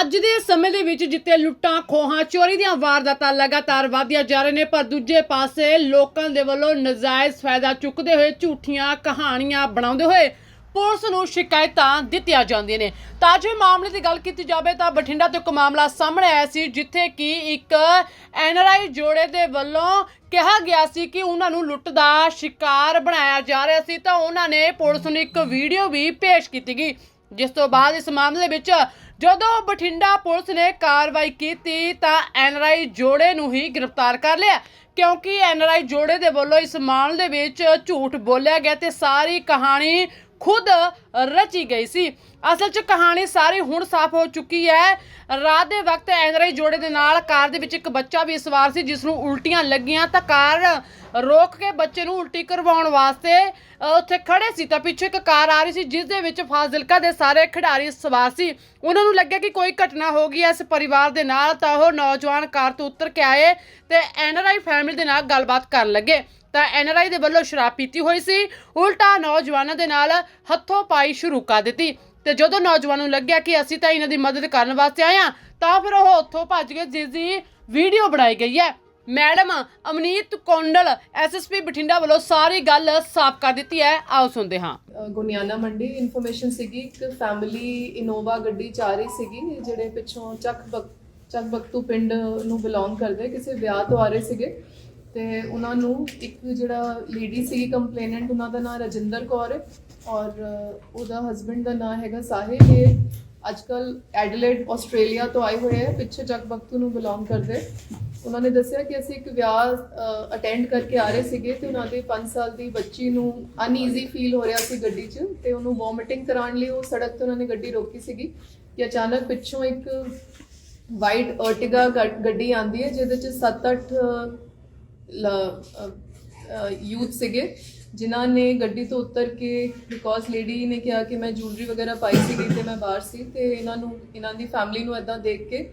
ਅੱਜ ਦੇ ਸਮੇਂ ਦੇ ਵਿੱਚ ਜਿੱਤੇ ਲੁੱਟਾਂ, ਖੋਹਾਂ, ਚੋਰੀ ਦੀਆਂ ਵਾਰਦਾਤਾਂ ਲਗਾਤਾਰ ਵਧਦੀਆਂ ਜਾ ਰਹੀਆਂ ਨੇ, ਪਰ ਦੂਜੇ ਪਾਸੇ ਲੋਕਾਂ ਦੇ ਵੱਲੋਂ ਨਜਾਇਜ਼ ਫਾਇਦਾ ਚੁੱਕਦੇ ਹੋਏ ਝੂਠੀਆਂ ਕਹਾਣੀਆਂ ਬਣਾਉਂਦੇ ਹੋਏ ਪੁਲਿਸ ਨੂੰ ਸ਼ਿਕਾਇਤਾਂ ਦਿੱਤੀਆਂ ਜਾਂਦੀਆਂ ਨੇ। ਤਾਂ ਮਾਮਲੇ ਦੀ ਗੱਲ ਕੀਤੀ ਜਾਵੇ ਤਾਂ ਬਠਿੰਡਾ ਤੋਂ ਇੱਕ ਮਾਮਲਾ ਸਾਹਮਣੇ ਆਇਆ ਸੀ, ਜਿੱਥੇ ਕਿ ਇੱਕ ਐਨਆਰਆਈ ਜੋੜੇ ਦੇ ਵੱਲੋਂ ਕਿਹਾ ਗਿਆ ਸੀ ਕਿ ਉਹਨਾਂ ਨੂੰ ਲੁੱਟ ਦਾ ਸ਼ਿਕਾਰ ਬਣਾਇਆ ਜਾ ਰਿਹਾ ਸੀ, ਤਾਂ ਉਹਨਾਂ ਨੇ ਪੁਲਿਸ ਨੂੰ ਇੱਕ ਵੀਡੀਓ ਵੀ ਪੇਸ਼ ਕੀਤੀ ਗਈ, ਜਿਸ ਤੋਂ ਬਾਅਦ ਇਸ ਮਾਮਲੇ ਵਿੱਚ ਜਦੋਂ ਬਠਿੰਡਾ ਪੁਲਿਸ ਨੇ ਕਾਰਵਾਈ ਕੀਤੀ ਤਾਂ ਐਨਆਰਆਈ ਜੋੜੇ ਨੂੰ ਹੀ ਗ੍ਰਿਫਤਾਰ ਕਰ ਲਿਆ, ਕਿਉਂਕਿ ਐਨਆਰਆਈ ਜੋੜੇ ਦੇ ਵੱਲੋਂ ਇਸ ਮਾਮਲੇ ਦੇ ਵਿੱਚ ਝੂਠ ਬੋਲਿਆ ਗਿਆ ਤੇ ਸਾਰੀ ਕਹਾਣੀ ਖੁਦ ਰਚੀ ਗਈ ਸੀ। ਅਸਲ 'ਚ ਕਹਾਣੀ ਸਾਰੀ ਹੁਣ ਸਾਫ਼ ਹੋ ਚੁੱਕੀ ਹੈ। ਰਾਤ ਦੇ ਵਕਤ ਐਨਆਰਆਈ ਜੋੜੇ ਦੇ ਨਾਲ ਕਾਰ ਦੇ ਵਿੱਚ ਇੱਕ ਬੱਚਾ ਵੀ ਸਵਾਰ ਸੀ, ਜਿਸ ਨੂੰ ਉਲਟੀਆਂ ਲੱਗੀਆਂ ਤਾਂ ਕਾਰ ਰੋਕ ਕੇ ਬੱਚੇ ਨੂੰ ਉਲਟੀ ਕਰਵਾਉਣ ਵਾਸਤੇ ਉੱਥੇ ਖੜੇ ਸੀ। ਤਾਂ ਪਿੱਛੇ ਇੱਕ ਕਾਰ ਆ ਰਹੀ ਸੀ, ਜਿਸ ਦੇ ਵਿੱਚ ਫਾਜ਼ਿਲਕਾ ਦੇ ਸਾਰੇ ਖਿਡਾਰੀ ਸਵਾਰ ਸੀ। ਉਹਨਾਂ ਨੂੰ ਲੱਗਿਆ ਕਿ ਕੋਈ ਘਟਨਾ ਹੋ ਗਈ ਹੈ ਇਸ ਪਰਿਵਾਰ ਦੇ ਨਾਲ, ਤਾਂ ਉਹ ਨੌਜਵਾਨ ਕਾਰ ਤੋਂ ਉਤਰ ਕੇ ਆਏ ਤੇ ਐਨਆਰਆਈ ਫੈਮਿਲੀ ਦੇ ਨਾਲ ਗੱਲਬਾਤ ਕਰਨ ਲੱਗੇ। ਤਾਂ ਐਨਆਰਆਈ ਦੇ ਵੱਲੋਂ ਸ਼ਰਾਬ ਪੀਤੀ ਹੋਈ ਸੀ। ਉਲਟਾ ਨੌਜਵਾਨਾਂ ਦੇ ਨਾਲ ਹੱਥੋਂ ਪਾਈ ਸ਼ੁਰੂ ਕਰ ਦਿੱਤੀ। ਤੇ ਜਦੋਂ ਨੌਜਵਾਨ ਨੂੰ ਲੱਗਿਆ ਕਿ ਅਸੀਂ ਤਾਂ ਇਹਨਾਂ ਦੀ ਮਦਦ ਕਰਨ ਵਾਸਤੇ ਆਏ ਹਾਂ ਤਾਂ ਫਿਰ ਉਹ ਉੱਥੋਂ ਭੱਜ ਗਏ ਜਿਸ ਦੀ ਵੀਡੀਓ ਬਣਾਈ ਗਈ ਹੈ। ਮੈਡਮ ਅਮਨੀਤ ਕੌਂਡਲ ਐਸਐਸਪੀ ਬਠਿੰਡਾ ਵੱਲੋਂ ਸਾਰੀ ਗੱਲ ਸਾਫ਼ ਕਰ ਦਿੱਤੀ ਹੈ। ਆਓ ਸੁਣਦੇ ਹਾਂ। ਅ, ਮੰਡੀ ਇਨਫੋਰਮੇਸ਼ਨ ਸੀਗੀ ਇੱਕ ਫੈਮਿਲੀ ਇਨੋਵਾ ਗੱਡੀ ਚ ਰਹੀ ਸੀਗੀ ਜਿਹੜੇ ਪਿੱਛੋਂ ਚੱਕ ਚੱਕ ਬਕਤੂ ਪਿੰਡ ਨੂੰ ਬਿਲੋਂਗ ਕਰਦੇ ਕਿਸੇ ਵਿਆਹ ਤੋਂ ਆ ਰਹੇ ਸੀਗੇ। ਤੇ ਉਹਨਾਂ ਨੂੰ ਇੱਕ ਜਿਹੜਾ ਲੇਡੀ ਸੀਗੀ ਕੰਪਲੇਨੈਂਟ ਉਹਨਾਂ ਦਾ ਨਾਮ ਰਜਿੰਦਰ ਕੌਰ ਹੈ ਔਰ ਉਹਦਾ ਹਸਬੰਡ ਦਾ ਨਾਮ ਹੈਗਾ ਸਾਹਿਬ ਇਹ ਅੱਜਕੱਲ ਐਡਲੇਡ ਆਸਟ੍ਰੇਲੀਆ ਤੋਂ ਆਏ ਹੋਏ ਹੈ, ਪਿੱਛੇ ਚੱਕ ਨੂੰ ਬਿਲੋਂਗ ਕਰਦੇ ਉਹਨਾਂ ਨੇ ਦੱਸਿਆ ਕਿ ਅਸੀਂ ਇੱਕ ਵਿਆਹ ਅਟੈਂਡ ਕਰਕੇ ਆ ਰਹੇ ਸੀਗੇ ਤੇ ਉਹਨਾਂ ਦੇ 5 ਸਾਲ ਦੀ ਬੱਚੀ ਨੂੰ ਅਨਈਜ਼ੀ ਫੀਲ ਹੋ ਰਿਹਾ ਸੀ ਗੱਡੀ 'ਚ ਤੇ ਉਹਨੂੰ ਵੋਮਿਟਿੰਗ ਕਰਾਉਣ ਲਈ ਉਹ ਸੜਕ ਤੇ ਉਹਨਾਂ ਨੇ ਗੱਡੀ ਰੋਕੀ ਸੀਗੀ ਕਿ ਅਚਾਨਕ ਪਿੱਛੋਂ ਇੱਕ ਵਾਈਟ ਅਰਟਿਗਾ ਗੱਡੀ ਆਂਦੀ ਹੈ, ਜਿਹਦੇ 'ਚ 7-8 ਯੂਥ ਸੀਗੇ, ਜਿਨ੍ਹਾਂ ਨੇ ਗੱਡੀ ਤੋਂ ਉਤਰ ਕੇ ਬਿਕੋਜ਼ ਲੇਡੀ ਨੇ ਕਿਹਾ ਕਿ ਮੈਂ ਜੁਐਲਰੀ ਵਗੈਰਾ ਪਾਈ ਸੀਗੀ ਤੇ ਮੈਂ ਬਾਹਰ ਸੀ ਤੇ ਇਹਨਾਂ ਨੂੰ, ਇਹਨਾਂ ਦੀ ਫੈਮਿਲੀ ਨੂੰ ਇਦਾਂ ਦੇਖ ਕੇ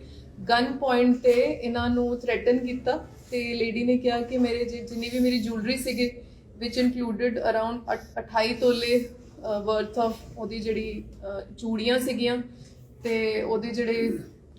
ਗਨ ਪੁਆਇੰਟ ਤੇ ਇਹਨਾਂ ਨੂੰ ਥ੍ਰੈਟਨ ਕੀਤਾ ਤੇ ਲੇਡੀ ਨੇ ਕਿਹਾ ਕਿ ਮੇਰੇ ਜਿ- ਜਿੰਨੀ ਵੀ ਮੇਰੀ ਜੁਐਲਰੀ ਸੀਗੇ ਵਿਚ ਇਨਕਲੂਡਡ ਅਰਾਊਂਡ 28 ਤੋਲੇ ਵਰਥ ਆਫ ਉਹਦੀ ਜਿਹੜੀ ਚੂੜੀਆਂ ਸੀਗੀਆਂ ਤੇ ਉਹਦੇ ਜਿਹੜੇ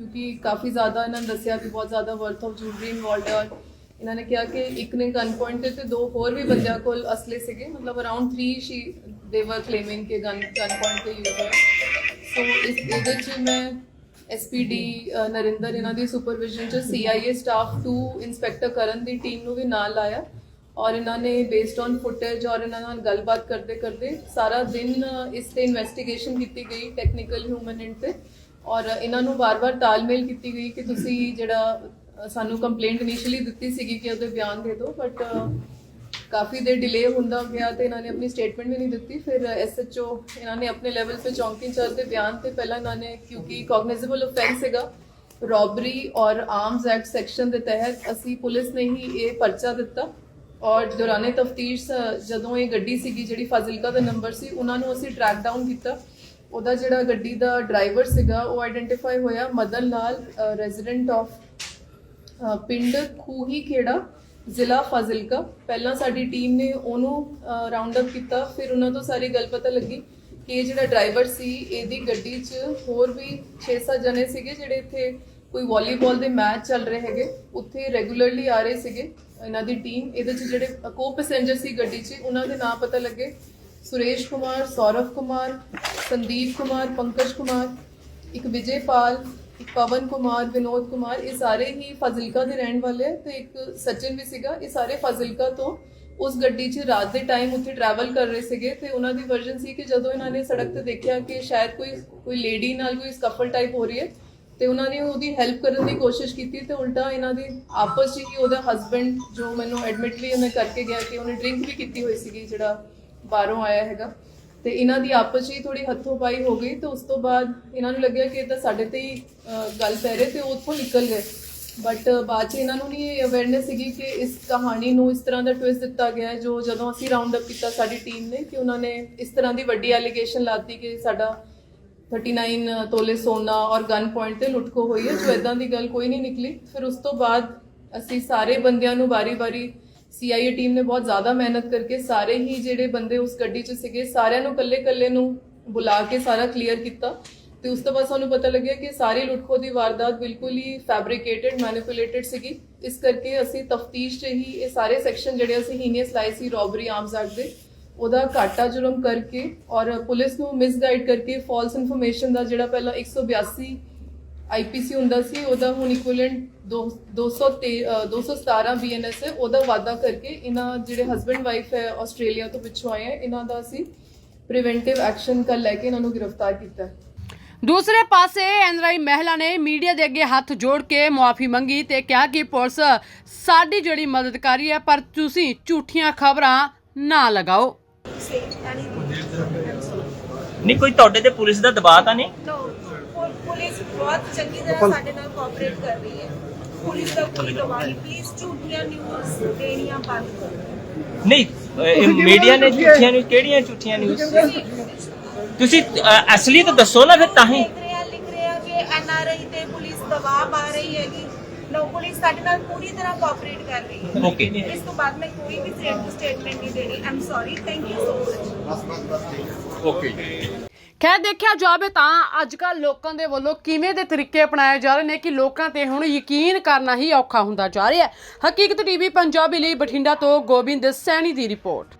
ਕਿਉਂਕਿ ਕਾਫੀ ਜ਼ਿਆਦਾ ਇਹਨਾਂ ਨੇ ਦੱਸਿਆ ਵੀ ਬਹੁਤ ਜ਼ਿਆਦਾ ਵਰਥ ਆਫ ਜੁਐਲਰੀ ਇਨਵੋਲਡ ਹੈ ਔਰ ਇਹਨਾਂ ਨੇ ਕਿਹਾ ਕਿ ਇੱਕ ਨੇ ਗਨ ਪੁਆਇੰਟ ਤੇ ਤੇ ਦੋ ਹੋਰ ਵੀ ਬੰਦਿਆਂ ਕੋਲ ਅਸਲੇ ਸੀਗੇ, ਮਤਲਬ ਅਰਾਊਂਡ 3 ਸ਼ੀ ਦੇ ਵਰ ਕਲੇਮਿੰਗ ਕਿ ਗਨ ਗਨ ਪੁਆਇੰਟ ਤੇ ਯੂਜ਼ ਹੋਇਆ। ਸੋ ਇਸ ਇਹਦੇ ਚ ਮੈਂ ਐਸਪੀਡੀ ਨਰਿੰਦਰ, ਇਹਨਾਂ ਦੀ ਸੁਪਰਵਿਜ਼ਨ ਚ ਸੀਆਈਏ ਸਟਾਫ 2 ਇਨਸਪੈਕਟਰ ਕਰਨ ਦੀ ਟੀਮ ਨੂੰ ਵੀ ਨਾਲ ਲਾਇਆ। ਔਰ ਇਹਨਾਂ ਨੇ ਬੇਸਡ ਔਨ ਫੁਟੇਜ ਔਰ ਇਹਨਾਂ ਨਾਲ ਗੱਲਬਾਤ ਕਰਦੇ ਕਰਦੇ ਸਾਰਾ ਦਿਨ ਇਸ ਤੇ ਇਨਵੈਸਟੀਗੇਸ਼ਨ ਕੀਤੀ ਗਈ ਟੈਕਨੀਕਲ ਹਿਊਮਨ ਐਂਡ ਤੇ। ਔਰ ਇਹਨਾਂ ਨੂੰ ਵਾਰ-ਵਾਰ ਤਾਲਮੇਲ ਕੀਤੀ ਗਈ ਕਿ ਤੁਸੀਂ ਜਿਹੜਾ ਸਾਨੂੰ ਕੰਪਲੇਂਟ ਇਨੀਸ਼ੀਅਲੀ ਦਿੱਤੀ ਸੀਗੀ ਕਿ ਉਹਦੇ ਬਿਆਨ ਦੇ ਦਿਓ ਬਟ ਕਾਫੀ ਦੇਰ ਡਿਲੇ ਹੁੰਦਾ ਗਿਆ ਤੇ ਇਹਨਾਂ ਨੇ ਆਪਣੀ ਸਟੇਟਮੈਂਟ ਵੀ ਨਹੀਂ ਦਿੱਤੀ। ਫਿਰ ਐਸਐਚਓ ਇਹਨਾਂ ਨੇ ਆਪਣੇ ਲੈਵਲ ਤੇ ਚੌਂਕੀ ਇੰਚਾਰਜ ਦੇ ਬਿਆਨ ਤੇ ਪਹਿਲਾਂ ਇਹਨਾਂ ਨੇ, ਕਿਉਂਕਿ ਕੌਗਨਾਈਜ਼ੇਬਲ ਆਫੈਂਸ ਹੈਗਾ ਰੋਬਰੀ ਔਰ ਆਰਮਸ ਐਕਟ ਸੈਕਸ਼ਨ ਦੇ ਤਹਿਤ ਅਸੀਂ ਪੁਲਿਸ ਨੇ ਹੀ ਇਹ ਪਰਚਾ ਦਿੱਤਾ। ਔਰ ਦੌਰਾਨੇ ਤਫਤੀਸ਼ ਜਦੋਂ ਇਹ ਗੱਡੀ ਸੀਗੀ, ਜਿਹੜੀ ਫਾਜ਼ਿਲਕਾ ਦਾ ਨੰਬਰ ਸੀ, ਉਹਨਾਂ ਨੂੰ ਅਸੀਂ ਟਰੈਕ ਡਾਊਨ ਕੀਤਾ। ਉਹਦਾ ਜਿਹੜਾ ਗੱਡੀ ਦਾ ਡਰਾਈਵਰ ਸੀਗਾ, ਉਹ ਆਇਡੈਂਟੀਫਾਈ ਹੋਇਆ ਮਦਨ ਲਾਲ ਰੈਜ਼ੀਡੈਂਟ ਆਫ ਪਿੰਡ ਖੂਹੀ ਖੇੜਾ ਜ਼ਿਲ੍ਹਾ ਫਾਜ਼ਿਲਕਾ। ਪਹਿਲਾਂ ਸਾਡੀ ਟੀਮ ਨੇ ਉਹਨੂੰ ਰਾਉਂਡ ਅਪ ਕੀਤਾ। ਫਿਰ ਉਹਨਾਂ ਤੋਂ ਸਾਰੀ ਗੱਲ ਪਤਾ ਲੱਗੀ ਕਿ ਇਹ ਜਿਹੜਾ ਡਰਾਈਵਰ ਸੀ, ਇਹਦੀ ਗੱਡੀ 'ਚ ਹੋਰ ਵੀ 6-7 ਜਣੇ ਸੀਗੇ, ਜਿਹੜੇ ਇੱਥੇ ਕੋਈ ਵਾਲੀਬਾਲ ਦੇ ਮੈਚ ਚੱਲ ਰਹੇ ਹੈਗੇ। ਉੱਥੇ ਰੈਗੂਲਰਲੀ ਆ ਰਹੇ ਸੀਗੇ। ਇਹਨਾਂ ਦੀ ਟੀਮ ਇਹਦੇ 'ਚ ਜਿਹੜੇ ਕੋ ਪੈਸੇਂਜਰ ਸੀ ਗੱਡੀ 'ਚ, ਉਹਨਾਂ ਦੇ ਨਾਮ ਪਤਾ ਲੱਗੇ। ਸੁਰੇਸ਼ ਕੁਮਾਰ, ਸੌਰਵ ਕੁਮਾਰ, ਸੰਦੀਪ ਕੁਮਾਰ, ਪੰਕਜ ਕੁਮਾਰ, ਇੱਕ ਵਿਜੇ ਪਾਲ ਇੱਕ ਪਵਨ ਕੁਮਾਰ, ਵਿਨੋਦ ਕੁਮਾਰ, ਇਹ ਸਾਰੇ ਹੀ ਫਾਜ਼ਿਲਕਾ ਦੇ ਰਹਿਣ ਵਾਲੇ ਆ ਤੇ ਇੱਕ ਸਚਿਨ ਵੀ ਸੀਗਾ। ਇਹ ਸਾਰੇ ਫਾਜ਼ਿਲਕਾ ਤੋਂ ਉਸ ਗੱਡੀ 'ਚ ਰਾਤ ਦੇ ਟਾਈਮ ਉੱਥੇ ਟਰੈਵਲ ਕਰ ਰਹੇ ਸੀਗੇ ਤੇ ਉਹਨਾਂ ਦੀ ਵਰਜਨ ਸੀ ਕਿ ਜਦੋਂ ਇਹਨਾਂ ਨੇ ਸੜਕ ਤੇ ਦੇਖਿਆ ਕਿ ਸ਼ਾਇਦ ਕੋਈ ਕੋਈ ਲੇਡੀ ਨਾਲ ਕੋਈ ਸਕਫਲ ਟਾਈਪ ਹੋ ਰਹੀ ਹੈ ਤੇ ਉਹਨਾਂ ਨੇ ਉਹਦੀ ਹੈਲਪ ਕਰਨ ਦੀ ਕੋਸ਼ਿਸ਼ ਕੀਤੀ ਤੇ ਉਲਟਾ ਇਹਨਾਂ ਦੀ ਆਪਸ 'ਚ ਹੀ ਉਹਦਾ ਹਸਬੰਡ ਜੋ ਮੈਨੂੰ ਐਡਮਿਟ ਵੀ ਉਹਨੇ ਕਰਕੇ ਗਿਆ ਕਿ ਉਹਨੇ ਡਰਿੰਕ ਵੀ ਕੀਤੀ ਹੋਈ ਸੀਗੀ ਜਿਹੜਾ ਬਾਹਰੋਂ ਆਇਆ ਹੈਗਾ। ਤੇ ਇਹਨਾਂ ਦੀ ਆਪਸ 'ਚ ਹੀ ਥੋੜੀ ਹੱਥੋਂ ਪਾਈ ਹੋ ਗਈ ਤੇ ਉਸ ਤੋਂ ਬਾਅਦ ਇਹਨਾਂ ਨੂੰ ਲੱਗਿਆ ਕਿ ਇਹ ਤਾਂ ਸਾਡੇ ਤੇ ਹੀ ਗੱਲ ਪੈ ਰਹੀ ਤੇ ਉਹ ਉੱਥੋਂ ਨਿਕਲ ਗਏ। ਬਟ ਬਾਅਦ 'ਚ ਇਹਨਾਂ ਨੂੰ ਨਹੀਂ ਇਹ ਅਵੇਅਰਨੈਸ ਸੀਗੀ ਕਿ ਇਸ ਕਹਾਣੀ ਨੂੰ ਇਸ ਤਰ੍ਹਾਂ ਦਾ ਟਵਿਸਟ ਦਿੱਤਾ ਗਿਆ ਜੋ ਜਦੋਂ ਅਸੀਂ ਰਾਉਂਡ ਅਪ ਕੀਤਾ ਸਾਡੀ ਟੀਮ ਨੇ ਕਿ ਉਹਨਾਂ ਨੇ ਇਸ ਤਰ੍ਹਾਂ ਦੀ ਵੱਡੀ ਐਲੀਗੇਸ਼ਨ ਲਾਤੀ ਕਿ ਸਾਡਾ 39 uh, ਤੋਲੇ ਸੋਨਾ ਔਰ ਗਨ ਪੁਆਇੰਟ ਤੇ ਲੁੱਟਖੋ ਹੋਈ ਹੈ। ਜੋ ਇਦਾਂ ਦੀ ਗੱਲ ਕੋਈ ਨਹੀਂ ਨਿਕਲੀ। ਫਿਰ ਉਸ ਤੋਂ ਬਾਅਦ ਅਸੀਂ ਸਾਰੇ ਬੰਦਿਆਂ ਨੂੰ ਵਾਰੀ-ਵਾਰੀ ਸੀਆਈਏ ਟੀਮ ਨੇ ਬਹੁਤ ਜ਼ਿਆਦਾ ਮਿਹਨਤ ਕਰਕੇ ਸਾਰੇ ਹੀ ਜਿਹੜੇ ਬੰਦੇ ਉਸ ਗੱਡੀ 'ਚ ਸੀਗੇ, ਸਾਰਿਆਂ ਨੂੰ ਕੱਲੇ-ਕੱਲੇ ਨੂੰ ਬੁਲਾ ਕੇ ਸਾਰਾ ਕਲੀਅਰ ਕੀਤਾ। ਤੇ ਉਸ ਤੋਂ ਬਾਅਦ ਸਾਨੂੰ ਪਤਾ ਲੱਗਿਆ ਕਿ ਸਾਰੀ ਲੁੱਟਖੋ ਦੀ ਵਾਰਦਾਤ ਬਿਲਕੁਲ ਹੀ ਫੈਬਰੀਕੇਟਡ ਮੈਨੀਪੂਲੇਟਡ ਸੀਗੀ। ਇਸ ਕਰਕੇ ਅਸੀਂ ਤਫਤੀਸ਼ 'ਚ ਹੀ ਇਹ ਸਾਰੇ ਸੈਕਸ਼ਨ ਜਿਹੜੇ ਅਸੀਂ ਹੀਨੀਅਸ ਲਾਏ ਸੀ ਰੋਬਰੀ ਆਰਮਸ ਐਕਟ ਦੇ। ਉਹਦਾ ਘਾਟਾ ਜ਼ੁਲਮ ਕਰਕੇ ਔਰ ਪੁਲਿਸ ਨੂੰ ਮਿਸਗਾਈਡ ਕਰਕੇ ਫਾਲਸ ਇਨਫੋਰਮੇਸ਼ਨ ਦਾ ਜਿਹੜਾ ਪਹਿਲਾਂ 182 ਆਈਪੀਸੀ ਹੁੰਦਾ ਸੀ, ਉਹਦਾ ਹੁਣ ਇਕੁਇਵਲੈਂਟ 200 217 ਬੀਐਨਐਸ ਹੈ, ਉਹਦਾ ਵਾਅਦਾ ਕਰਕੇ ਇਹਨਾਂ ਜਿਹੜੇ ਹਸਬੰਡ ਵਾਈਫ ਹੈ ਆਸਟ੍ਰੇਲੀਆ ਤੋਂ ਪਿੱਛੋਂ ਆਏ ਹੈ ਇਹਨਾਂ ਦਾ ਅਸੀਂ ਪ੍ਰੀਵੈਂਟਿਵ ਐਕਸ਼ਨ ਕਰ ਲੈ ਕੇ ਇਹਨਾਂ ਨੂੰ ਗ੍ਰਿਫਤਾਰ ਕੀਤਾ ਦੂਸਰੇ ਪਾਸੇ ਐਨਰਾਈ ਮਹਿਲਾ ਨੇ ਮੀਡੀਆ ਦੇ ਅੱਗੇ ਹੱਥ ਜੋੜ ਕੇ ਮੁਆਫੀ ਮੰਗੀ ਤੇ ਕਿਹਾ ਕਿ ਪੁਲਿਸ ਸਾਡੀ ਜਿਹੜੀ ਮਦਦ ਕਰ ਰਹੀ ਹੈ, ਪਰ ਤੁਸੀਂ ਝੂਠੀਆਂ ਖਬਰਾਂ ਨਾ ਲਗਾਓ। ਨਹੀਂ ਕੋਈ ਤੁਹਾਡੇ ਤੇ ਪੁਲਿਸ ਦਾ ਦਬਾਅ ਤਾਂ ਨਹੀਂ? ਪੁ- ਪੁਲਿਸ ਬਹੁਤ ਚੰਗੀ ਤਰ੍ਹਾਂ ਸਾਡੇ ਨਾਲ ਕੋਆਪਰੇਟ ਕਰ ਰਹੀ ਹੈ। ਪੁਲਿਸ ਦਾ ਕੋਈ ਦਵਾਈ ਪਲੀਜ਼ ਝੂਠੀਆਂ ਨਿਊਜ਼ ਦੇਣੀਆਂ ਬੰਦ ਕਰੋ। ਨਹੀਂ ਇਹ ਮੀਡੀਆ ਨੇ ਝੂਠੀਆਂ ਨਿਊਜ਼ ਕਿਹੜੀਆਂ ਝੂਠੀਆਂ ਨਿਊਜ਼ ਤੁਸੀਂ ਅ, ਅਸਲੀ ਤਾਂ ਦੱਸੋ ਨਾ ਫਿਰ ਤਾਂ ਹੀ। ਦੇਖ ਰਹੇ ਆ ਲਿਖ ਰਹੇ ਆ ਕਿ ਐਨਆਰਆਈ ਤੇ ਪੁਲਿਸ ਦਬਾਅ ਪਾ ਰਹੀ ਹੈਗੀ। ਨੋ ਪੁਲਿਸ ਸਾਡੇ ਨਾਲ ਪੂਰੀ ਤਰ੍ਹਾਂ ਕੋਆਪਰੇਟ ਕਰ ਰਹੀ ਹੈ। ਓਕੇ ਇਸ ਤੋਂ ਬਾਅਦ ਮੈਂ ਕੋਈ ਵੀ ਸਟੇਟਮੈਂਟ ਨਹੀਂ ਦੇਣੀ I'm sorry thank you so much okay ਖੈਰ ਦੇਖਿਆ ਜਾਵੇ ਤਾਂ ਅੱਜ ਕੱਲ ਲੋਕਾਂ ਦੇ ਵੱਲੋਂ ਕਿਵੇਂ ਦੇ ਤਰੀਕੇ ਅਪਣਾਏ ਜਾ ਰਹੇ ਨੇ ਕਿ ਲੋਕਾਂ ਤੇ ਹੁਣ ਯਕੀਨ ਕਰਨਾ ਹੀ ਔਖਾ ਹੁੰਦਾ ਜਾ ਰਿਹਾ ਹੈ। ਹਕੀਕਤ ਟੀਵੀ ਪੰਜਾਬੀ ਲਈ ਬਠਿੰਡਾ ਤੋਂ ਗੋਬਿੰਦ ਸੈਣੀ ਦੀ ਰਿਪੋਰਟ।